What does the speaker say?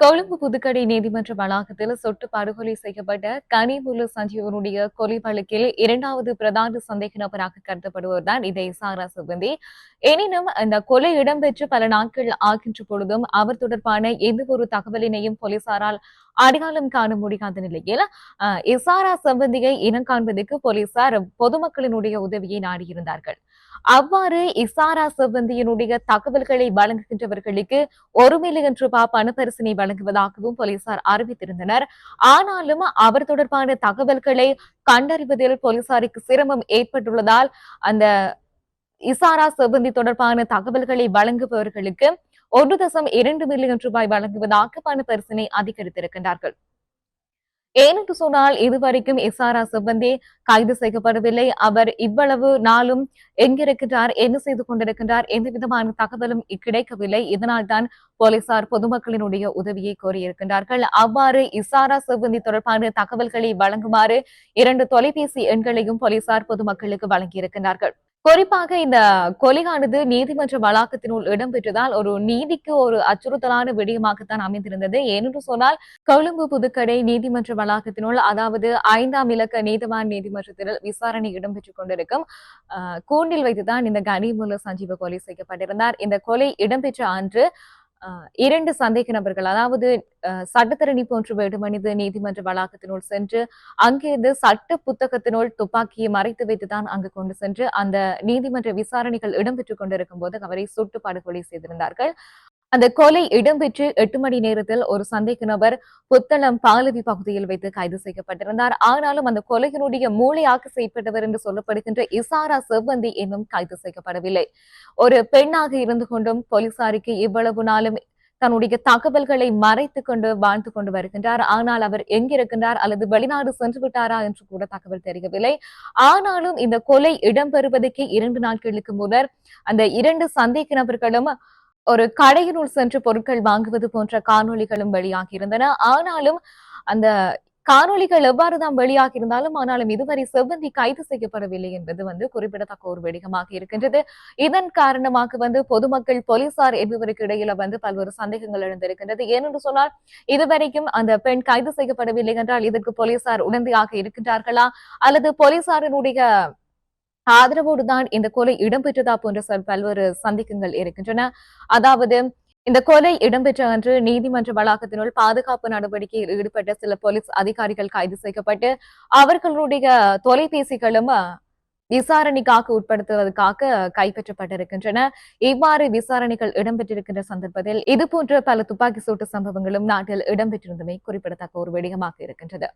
கொழும்பு புதுக்கடை நீதிமன்ற வளாகத்தில் சொட்டு படுகொலை செய்யப்பட்ட கனிமுல்லு சஞ்சீவனுடைய கொலை வழக்கில் இரண்டாவது பிரதான சந்தேக நபராக கருதப்படுவதுதான் இதை சாரா சிபந்தி எனினும் இந்த கொலை இடம்பெற்று பல நாட்கள் ஆகின்ற பொழுதும் அவர் தொடர்பான எந்த ஒரு தகவலினையும் போலீசாரால் அடையாளம் காண முடியாத நிலையில் இசாரா சம்பந்தியை இனம் காண்பதற்கு போலீசார் பொதுமக்களினுடைய உதவியை நாடியிருந்தார்கள். அவ்வாறு இசாரா சிப்பந்தியினுடைய தகவல்களை வழங்குகின்றவர்களுக்கு ஒரு மில்லியன் ரூபாய் பணப்பரிசனை வழங்குவதாகவும் போலீசார் அறிவித்திருந்தனர். ஆனாலும் அவர் தொடர்பான தகவல்களை கண்டறிவதில் போலீசாருக்கு சிரமம் ஏற்பட்டுள்ளதால் அந்த இசாரா சிவந்தி தொடர்பான தகவல்களை வழங்குபவர்களுக்கு ஒரு தசம் இரண்டு மில்லியன் ரூபாய் வழங்குவதாக பண பரிசனை அதிகரித்திருக்கின்றார்கள். ஏனென்று சொன்னால் இதுவரைக்கும் எஸ்ஆர்ஆ சிப்பந்தி கைது செய்யப்படவில்லை. அவர் இவ்வளவு நாளும் எங்கிருக்கின்றார் என்ன செய்து கொண்டிருக்கின்றார் எந்த விதமான தகவலும் கிடைக்கவில்லை. இதனால் தான் போலீசார் பொதுமக்களினுடைய உதவியை கோரியிருக்கின்றார்கள். அவ்வாறு இசாரா சிப்பந்தி தொடர்பான தகவல்களை வழங்குமாறு இரண்டு தொலைபேசி எண்களையும் போலீசார் பொதுமக்களுக்கு வழங்கியிருக்கிறார்கள் குறிப்பாக இந்த கொலையானது நீதிமன்ற வளாகத்தினுள் இடம்பெற்றதால் ஒரு நீதிக்கு ஒரு அச்சுறுத்தலான விடயமாகத்தான் அமைந்திருந்தது. ஏனென்று சொன்னால் கொழும்பு புதுக்கடை நீதிமன்ற வளாகத்தினுள் அதாவது ஐந்தாம் இலக்க நீதிவான் நீதிமன்றத்தில் விசாரணை இடம்பெற்றுக் கொண்டிருக்கும் கூண்டில் வைத்துதான் இந்த கனிமுல்ல சஞ்சீவ கொலை செய்யப்பட்டிருந்தார். இந்த கொலை இடம்பெற்ற அன்று இரண்டு சந்தேக நபர்கள் அதாவது சட்டத்தரணி போன்ற வேடுமனித நீதிமன்ற வளாகத்தினுள் சென்று அங்கிருந்து சட்ட புத்தகத்தினுள் துப்பாக்கியை மறைத்து வைத்துதான் அங்கு கொண்டு சென்று அந்த நீதிமன்ற விசாரணைகள் இடம்பெற்றுக் கொண்டிருக்கும் போது அவரை சுட்டு படுகொலை செய்திருந்தார்கள். அந்த கொலை இடம்பெற்று எட்டு மணி நேரத்தில் ஒரு சந்தேக நபர் புத்தளம் பாலவி பகுதியில் வைத்து கைது செய்யப்பட்டிருந்தார். ஆனாலும் அந்த கொலையினுடைய மூளையாக செயற்பட்டவர் என்று சொல்லப்படுகின்ற இசாரா செவ்வந்தி இன்னும் கைது செய்யப்படவில்லை. ஒரு பெண்ணாக இருந்து கொண்டும் போலீசாருக்கு இவ்வளவு நாளும் தன்னுடைய தகவல்களை மறைத்து கொண்டு வாழ்ந்து கொண்டு வருகின்றார். ஆனால் அவர் எங்கிருக்கின்றார்? அல்லது வெளிநாடு சென்று விட்டாரா என்று கூட தகவல் தெரியவில்லை. ஆனாலும் இந்த கொலை இடம்பெறுவதற்கு இரண்டு நாட்களுக்கு முன்னர் அந்த இரண்டு சந்தேக நபர்களும் ஒரு கடையினுள் சென்று பொருட்கள் வாங்குவது போன்ற காணொலிகளும் வெளியாகியிருந்தன. ஆனாலும் அந்த காணொலிகள் எவ்வாறுதான் வெளியாக இருந்தாலும் ஆனாலும் இதுவரை செவ்வந்தி கைது செய்யப்படவில்லை என்பது வந்து குறிப்பிடத்தக்க ஒரு வெடிகமாக இருக்கின்றது. இதன் காரணமாக வந்து பொதுமக்கள் போலீசார் என்பவருக்கு இடையில வந்து பல்வேறு சந்தேகங்கள் எழுந்திருக்கின்றது. ஏனென்று சொன்னால் இதுவரைக்கும் அந்த பெண் கைது செய்யப்படவில்லை என்றால் இதற்கு போலீசார் உடந்தையாக இருக்கின்றார்களா? அல்லது போலீசாரினுடைய ஆதரவோடு தான் இந்த கொலை இடம்பெற்றதா போன்ற பல்வேறு சந்திக்கங்கள் இருக்கின்றன. அதாவது இந்த கொலை இடம்பெற்ற அன்று நீதிமன்ற வளாகத்தினுள் பாதுகாப்பு நடவடிக்கையில் ஈடுபட்ட சில போலீஸ் அதிகாரிகள் கைது செய்யப்பட்டு அவர்களுடைய தொலைபேசிகளும் விசாரணைக்காக உட்படுத்துவதற்காக கைப்பற்றப்பட்டிருக்கின்றன. இவ்வாறு விசாரணைகள் இடம்பெற்றிருக்கின்ற சந்தர்ப்பத்தில் இதுபோன்ற பல துப்பாக்கி சூட்டு சம்பவங்களும் நாட்டில் இடம்பெற்றிருந்தமை குறிப்பிடத்தக்க ஒரு விடயமாக இருக்கின்றது.